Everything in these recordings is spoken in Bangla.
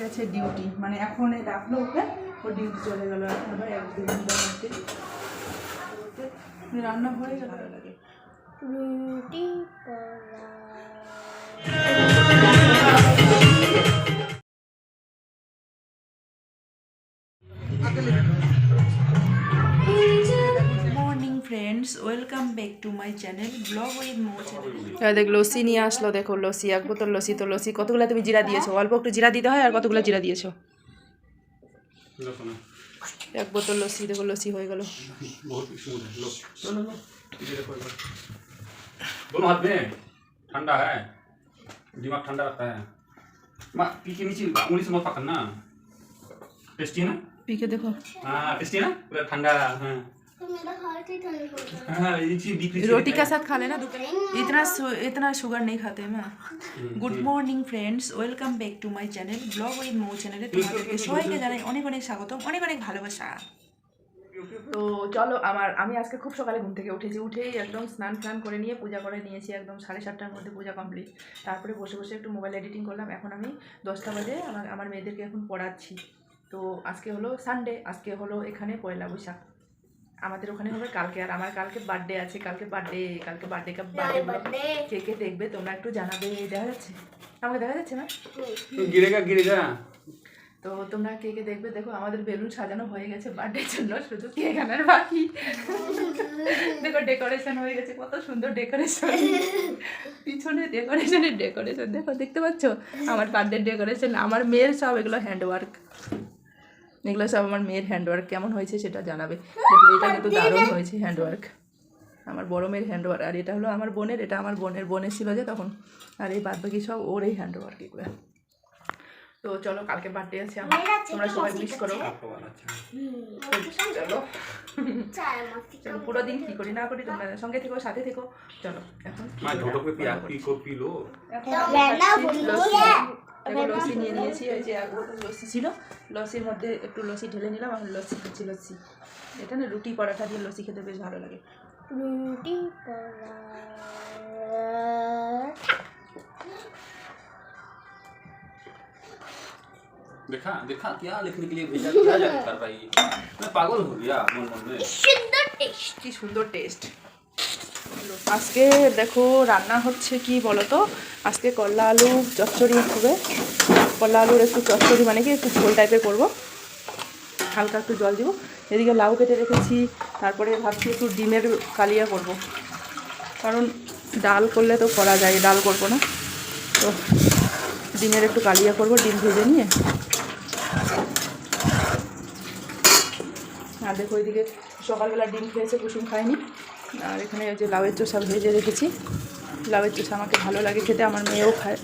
গেছে ডিউটি মানে এখন ডাকলো ওকে ও ডিউটি চলে গেল। এখন আবার এক দু ঘণ্টার মধ্যে রান্না হয়ে গেল লাগে রুটি morning friends welcome back to my channel blog with Md channel দেখ লস্যি নিয়ে আসলো দেখো লস্যি এক বোতল লস্যি তো লস্যি কতগুলো তুমি জিরা দিয়েছো অল্প একটু জিরা দিতে হয় আর কতগুলো জিরা দিয়েছো देखो ना এক বোতল লস্যি দেখো লস্যি হয়ে গেল बहुत स्मूथ है लो लो लो लो ये देखो एक बार दोनों हाथ में ठंडा है दिमाग ठंडा रखता है माँ पी के नीचे उंगली से मत पकड़ना टेस्टी है ना পিকে দেখো हाँ टेस्टी है ना पूरा ठंडा हाँ तो मेरा हाथ ही ठंडा हो गया हाँ ये चीज डीप फ्रीज रोटी के साथ खा लेना दोपहर इतना सु- इतना शुगर नहीं खाते मैं good morning friends welcome back to my channel blog with মো চ্যানেলে তোমাদেরকে সবাইকে জানাই অনেক অনেক স্বাগতম অনেক অনেক ভালোবাসা তো চলো আমার আমি আজকে খুব সকালে ঘুম থেকে উঠেছি উঠেই একদম স্নান স্নান করে নিয়ে পূজা করে নিয়েছি একদম সাড়ে সাতটার মধ্যে পূজা কমপ্লিট তারপরে বসে বসে একটু মোবাইল এডিটিং করলাম এখন আমি দশটা বাজে আমার আমার মেয়েদেরকে এখন পড়াচ্ছি তো আজকে হলো সানডে আজকে হলো এখানে পয়লা বৈশাখ আমাদের ওখানে হবে কালকে আর আমার কালকে বার্থডে আছে কালকে বার্থডে কালকে বার্থডে কাপ বার্থডে কে কে দেখবে তোমরা একটু জানাবে দেখা যাচ্ছে? আমাকে দেখা যাচ্ছে না? গিরেগা গিরেগা তো তোমরা কে কে দেখবে? দেখো আমাদের বেলুন সাজানো হয়ে গেছে বার্থডের জন্য শুধু কেক আনার বাকি। দেখো ডেকোরেশন হয়ে গেছে কত সুন্দর ডেকোরেশন পিছনে ডেকোরেশনের ডেকোরেশন দেখো দেখতে পাচ্ছ? আমার বার্থডের ডেকোরেশন আমার মেয়ের সব এগুলো হ্যান্ডওয়ার্ক এগুলো সব আমার মেয়ের হ্যান্ডওয়ার্ক কেমন হয়েছে সেটা জানাবে। এটা কিন্তু দারুণ হয়েছে হ্যান্ডওয়ার্ক আমার বড় মেয়ের হ্যান্ডওয়ার্ক আর এটা হলো আমার বোনের এটা আমার বোনের বোনের ছিল যে তখন। আর এই বাদবাকি সব ওর এই হ্যান্ডওয়ার্ক এগুলো। তো চলো কালকে বার্থডে আছে আমার। তোমরা সবাই মিস করো। চলো। পুরো দিন কি করি না করি তোমরা সঙ্গে থেকো সাথে থেকো। চলো এখন माँ ढोटो पे पिया पी को पी लो এখন তো আমি বেলা খাচ্ছি বললো লস্যি। যে, দেখো লস্যি নিয়ে নিয়েছি ওই যে এক বোতল লস্যি ছিল লস্যির মধ্যে একটু লস্যি ঢেলে নিলাম আর লস্যি খাচ্ছি লস্যি এটা না রুটি পরাঠা দিয়ে লস্যি খেতে বেশ ভালো লাগে রুটি পড়া देखा देखा क्या लिखने के लिए भेजा क्या जाके कर रही है मैं पागल हो गया मन मन में সুন্দর টেস্ট কি সুন্দর টেস্ট আজকে দেখো রান্না হচ্ছে কি বলো তো আজকে করলা আলু চচ্চড়ি হবে। করলা আলুর একটু চচ্চড়ি মানে কি একটু ঝোল টাইপের করব। হালকা একটু জল দিব। এদিকে লাউ কেটে রেখেছি। তারপরে ভাবছি একটু ডিমের কালিয়া করব। কারণ ডাল করলে তো করা যায়, ডাল করব না। তো ডিমের একটু কালিয়া করব, ডিম ভেজে নিয়ে। আর দেখো ওইদিকে সকালবেলা ডিম খেয়েছে, কুসুম খায়নি। আর এখানে যে লাউয়ের চোষা ভেজে রেখেছি। লাউয়ের চোষা আমাকে ভালো লাগে খেতে, আমার মেয়েও খায়।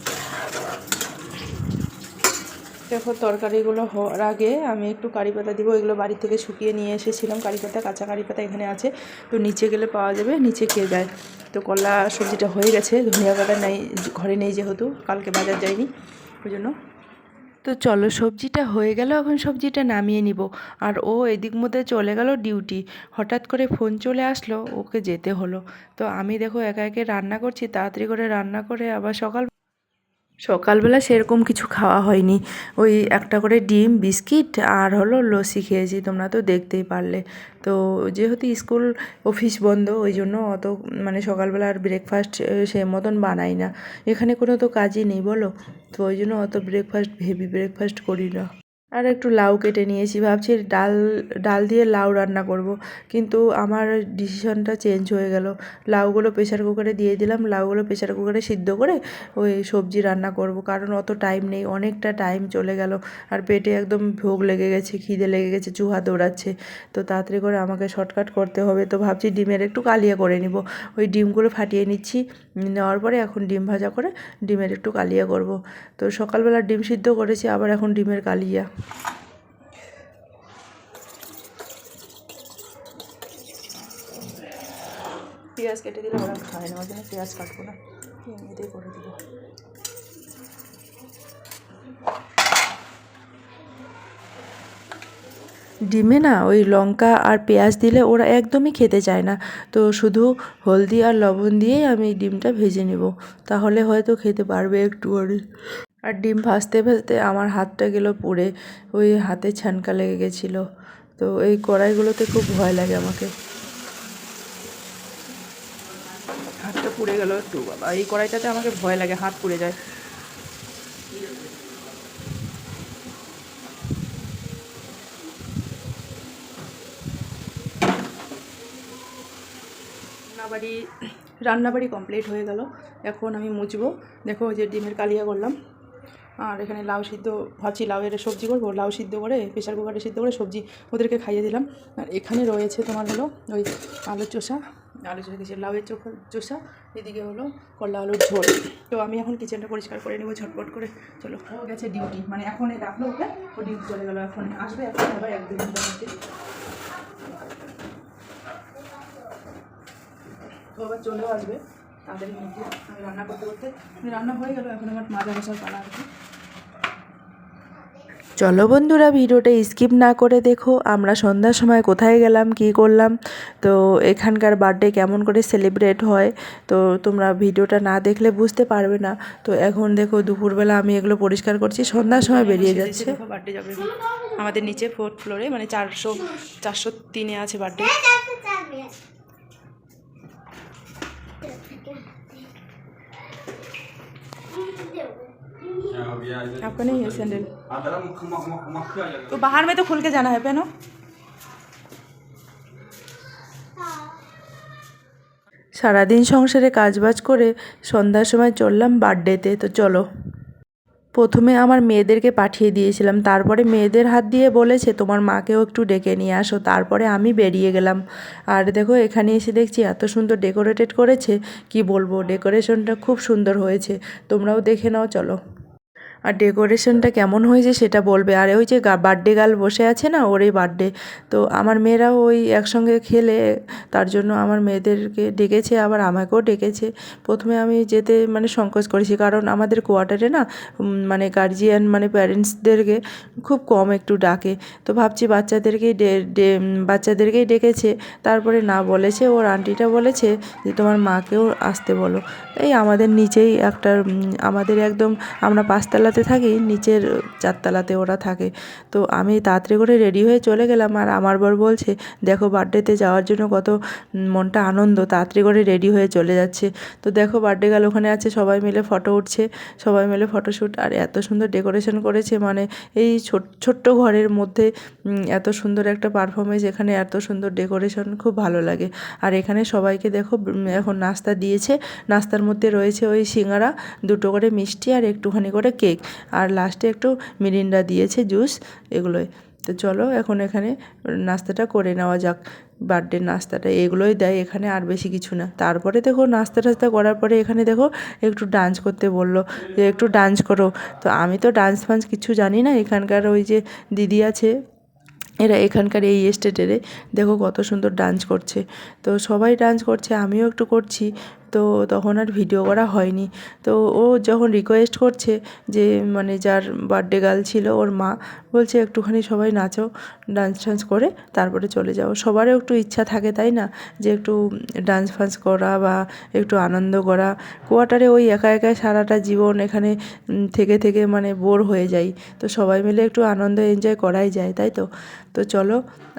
দেখো, তরকারিগুলো হওয়ার আগে আমি একটু কারি পাতা দিব, এগুলো বাড়ি থেকে শুকিয়ে নিয়ে এসেছিলাম। কারি পাতা, কাঁচা কারি পাতা এখানে আছে। তো নিচে গেলে পাওয়া যাবে, নিচে খেয়ে যায় তো কলা সবজিটা হয়ে গেছে, ধনিয়া পাতা নেই, ঘরে নেই যেহেতু, কালকে বাজার যায়নি ওই জন্য। তো চলো সবজিটা হয়ে গেল, এখন সবজিটা নামিয়ে নিব। আর ও এদিক মধ্যে চলে গেল ডিউটি। হঠাৎ করে ফোন চলে আসলো, ওকে যেতে হলো। তো আমি দেখো একা একে রান্না করছি, তাড়াতাড়ি করে রান্না করে আবার সকাল সকালবেলা সেরকম কিছু খাওয়া হয়নি। ওই একটা করে ডিম, বিস্কিট আর হলো লস্যি খেয়েছি, তোমরা তো দেখতেই পারলে। তো যেহেতু স্কুল অফিস বন্ধ, ওই জন্য অত মানে সকালবেলা আর ব্রেকফাস্ট সে মতন বানাই না। এখানে কোনো তো কাজই নেই, বলো? তো ওই জন্য অত ব্রেকফাস্ট হেভি ব্রেকফাস্ট করি না। আর একটু লাউ কেটে নিয়েছি। ভাবছি ডাল ডাল দিয়ে লাউ রান্না করব। কিন্তু আমার ডিসিশনটা চেঞ্জ হয়ে গেল। লাউগুলো প্রেশার কুকারে দিয়ে দিলাম। লাউগুলো প্রেশার কুকারে সিদ্ধ করে ওই সবজি রান্না করব। কারণ অত টাইম নেই। অনেকটা টাইম চলে গেল। আর পেটে একদম ভোগ লেগে গেছে, খিদে লেগে গেছে, চুহা দৌড়াচ্ছে। তো তাড়াতাড়ি করে আমাকে শর্টকাট করতে হবে। তো ভাবছি ডিমের একটু কালিয়া করে নিব। ওই ডিমগুলো ফাটিয়ে নিচ্ছি। নেওয়ার পরে এখন ডিম ভাজা করে ডিমের একটু কালিয়া করব। তো সকালবেলা ডিম সিদ্ধ করেছি, আবার এখন ডিমের কালিয়া। পেঁয়াজ কেটে দিলে ওরা খায় না ওই জন্য পেঁয়াজ কাটবো না। এমনিতেই করে দেবো। ডিমে না ওই লঙ্কা আর পেঁয়াজ দিলে ওরা একদমই খেতে চায় না। তো শুধু হলদি আর লবণ দিয়েই আমি ডিমটা ভেজে নেব। তাহলে হয়তো খেতে পারবে একটু আর ডিম ভাজতে ভাজতে আমার হাতটা গেল পুড়ে, ওই হাতে ছানকা লেগে গেছিল। তো এই কড়াইগুলোতে খুব ভয় লাগে আমাকে। হাতটা পুড়ে গেল একটু, বাবা। এই কড়াইটাতে আমাকে ভয় লাগে, হাত পুড়ে যায়। রান্নাবাড়ি রান্নাবাড়ি কমপ্লিট হয়ে গেল। এখন আমি মুছবো। দেখো যে ডিমের কালিয়া করলাম। আর এখানে লাউ সিদ্ধ, ভাবছি লাউয়ের সবজি করব। লাউ সিদ্ধ করে প্রেশার কুকারে সিদ্ধ করে সবজি ওদেরকে খাইয়ে দিলাম। আর এখানে রয়েছে তোমার হলো ওই আলুর চোষা। আলু চোষা কিছু লাউয়ের চোখা, চোষা। এদিকে হলো করলা আলুর ঝোল। তো আমি এখন কিচেনটা পরিষ্কার করে নেব ঝটপট করে। চলো ও গেছে ডিউটি মানে এখন ডাকলো ওকে। ও ডিউটি চলে গেলো। এখন আসবে, এখন আবার এক দু চলেও আসবে তাদের মধ্যে। আমি রান্না করতে করতে রান্না হয়ে গেল এখন আমার মাজা মশার পালা আর কি চলো বন্ধুরা ভিডিওটা স্কিপ না করে দেখো আমরা সন্ধ্যার সময় কোথায় গেলাম কি করলাম। তো এখানকার বার্থডে কেমন করে সেলিব্রেট হয় তো তোমরা ভিডিওটা না দেখলে বুঝতে পারবে না। তো এখন দেখো দুপুরবেলা আমি এগুলো পরিষ্কার করছি সন্ধ্যার সময় বেরিয়ে যাচ্ছে। বার্থডে যাবে আমাদের নিচে ফোর্থ ফ্লোরে মানে চারশো চারশো তিনে আছে বার্থডে आपका नहीं है सैंडल अदरक मख मख मख मक्खी आ जाएगा तो बाहर में तो खुल के जाना है पहनो সারাদিন সংসারে কাজবাজ করে সন্ধ্যার সময় চললাম বার্থডেতে তো চলো প্রথমে আমার মেয়েদেরকে পাঠিয়ে দিয়েছিলাম। তারপরে মেয়েদের হাত দিয়ে বলেছে, তোমার মাকেও একটু ডেকে নিয়ে আসো। তারপরে আমি বেরিয়ে গেলাম। আর দেখো, এখানে এসে দেখছি এত সুন্দর ডেকোরেটেড করেছে। কি বলব, ডেকোরেশনটা খুব সুন্দর হয়েছে। তোমরাও দেখে নাও, চলো। আর ডেকোরেশনটা কেমন হয়েছে সেটা বলবে। আর ওই যে বার্থডে গার্ল বসে আছে না, ওরই বার্থডে তো আমার মেয়েরাও ওই একসঙ্গে খেলে, তার জন্য আমার মেয়েদেরকে ডেকেছে, আবার আমাকেও ডেকেছে। প্রথমে আমি যেতে মানে সংকোচ করেছি, কারণ আমাদের কোয়ার্টারে না মানে গার্জিয়ান মানে প্যারেন্টসদেরকে খুব কম একটু ডাকে। তো ভাবছি বাচ্চাদেরকেই বাচ্চাদেরকেই ডেকেছে। তারপরে না বলেছে, ওর আন্টিটা বলেছে যে, তোমার মাকেও আসতে বলো। তাই আমাদের নিচেই একটা আমাদের একদম, আমরা পাঁচতলাতে থাকি, নিচের চারতলাতে ওরা থাকে। তো আমি তাড়াতাড়ি করে রেডি হয়ে চলে গেলাম আর আমার বর বলছে, দেখো বার্থডেতে যাওয়ার জন্য কত মনটা আনন্দ, তাড়াতাড়ি করে রেডি হয়ে চলে যাচ্ছে। তো দেখো বার্থডে গেল ওখানে আছে, সবাই মিলে ফটো উঠছে, সবাই মিলে ফটোশ্যুট আর এত সুন্দর ডেকোরেশন করেছে মানে এই ছোট- ছোট্ট ঘরের মধ্যে এত সুন্দর একটা পারফরমেন্স এখানে, এত সুন্দর ডেকোরেশন খুব ভালো লাগে। আর এখানে সবাইকে দেখো এখন নাস্তা দিয়েছে। নাস্তার মধ্যে রয়েছে ওই সিঙ্গারা, দুটো করে মিষ্টি আর একটুখানি করে কেক আর লাস্টে একটু মিরিন্ডা দিয়েছে জুস এগুলোই। তো চলো এখন এখানে নাস্তাটা করে নেওয়া যাক। বার্থডে নাস্তাটা এগুলোই দেয়, এখানে আর বেশি কিছু না। তারপরে দেখো নাস্তা টাস্তা করার পরে এখানে দেখো একটু ডান্স করতে বলল যে, একটু ডান্স করো। তো আমি তো ডান্স ফান্স কিছু জানি না। এখানকার ওই যে দিদি আছে, এরা এখানকার এই স্টেটেরে দেখো কত সুন্দর ডান্স করছে। তো সবাই ডান্স করছে, আমিও একটু করছি। তো তখন আর ভিডিও করা হয়নি। তো ও যখন রিকোয়েস্ট করছে যে মানে যার বার্থডে গার্ল ছিল ওর মা, বলছে একটুখানি সবাই নাচো ডান্স টান্স করে তারপরে চলে যাও। সবারও একটু ইচ্ছা থাকে, তাই না? যে একটু ডান্স ফান্স করা বা একটু আনন্দ করা। কোয়ার্টারে ওই একা একা সারাটা জীবন এখানে থেকে থেকে মানে বোর হয়ে যাই। তো সবাই মিলে একটু আনন্দ এনজয় করাই যায়, তাই তো? তো চলো,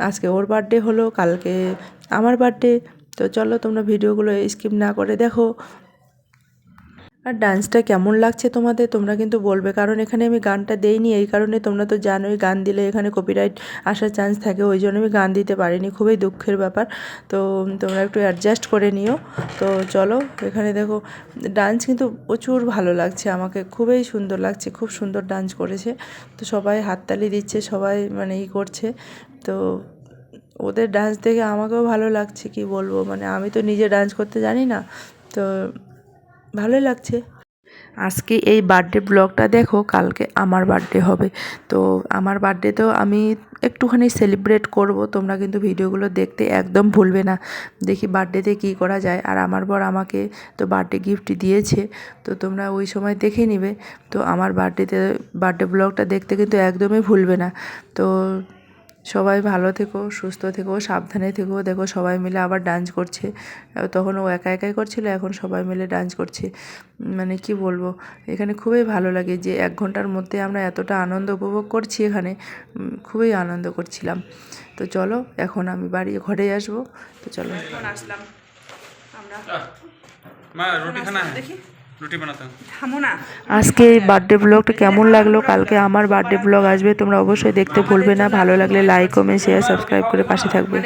আজকে ওর বার্থডে হলো, কালকে আমার বার্থডে তো চলো তোমরা ভিডিওগুলো স্কিপ না করে দেখো। আর ডান্সটা কেমন লাগছে তোমাদের? তোমরা কিন্তু বলবে, কারণ এখানে আমি গানটা দেইনি, এই কারণে তোমরা তো জানোই, গান দিলে এখানে কপিরাইট আসার চান্স থাকে, ওই জন্য আমি গান দিতে পারিনি, খুবই দুঃখের ব্যাপার। তো তোমরা একটু অ্যাডজাস্ট করে নিও। তো চলো, এখানে দেখো ডান্স কিন্তু প্রচুর ভালো লাগছে আমাকে, খুবই সুন্দর লাগছে, খুব সুন্দর ডান্স করেছে। তো সবাই হাততালি দিচ্ছে, সবাই মানে ই করছে। তো ওদের ডান্স দেখে আমাকেও ভালো লাগছে, কি বলব? মানে আমি তো নিজে ডান্স করতে জানি না, তো ভালোই লাগছে। আজকে এই বার্থডে ব্লগটা দেখো, কালকে আমার বার্থডে হবে। তো আমার বার্থডেতেও আমি একটুখানি সেলিব্রেট করব, তোমরা কিন্তু ভিডিওগুলো দেখতে একদম ভুলবে না। দেখি বার্থডেতে কী করা যায়, আর আমার বর আমাকে তো বার্থডে গিফট দিয়েছে, তো তোমরা ওই সময় দেখে নিবে। তো আমার বার্থডেতে বার্থডে ব্লগটা দেখতে কিন্তু একদমই ভুলবে না। তো সবাই ভালো থেকো সুস্থ থেকো সাবধানে থেকো। দেখো সবাই মিলে আবার ডান্স করছে। তখন ও একা একাই করছিল এখন সবাই মিলে ডান্স করছে। মানে কি বলব? এখানে খুবই ভালো লাগে যে এক ঘণ্টার মধ্যে আমরা এতটা আনন্দ উপভোগ করছি এখানে। খুবই আনন্দ করছিলাম। তো চলো এখন আমি বাড়ি ঘরে আসব। তো চলো। আসলাম আমরা। মা রুটি খানা? দেখি। আজকে বার্থডে ব্লগটা কেমন লাগল? কালকে আমার বার্থডে ব্লগ আসবে তোমরা অবশ্যই দেখতে ভুলবে না। ভালো লাগলে লাইক কমেন্ট শেয়ার সাবস্ক্রাইব করে পাশে থাকবে।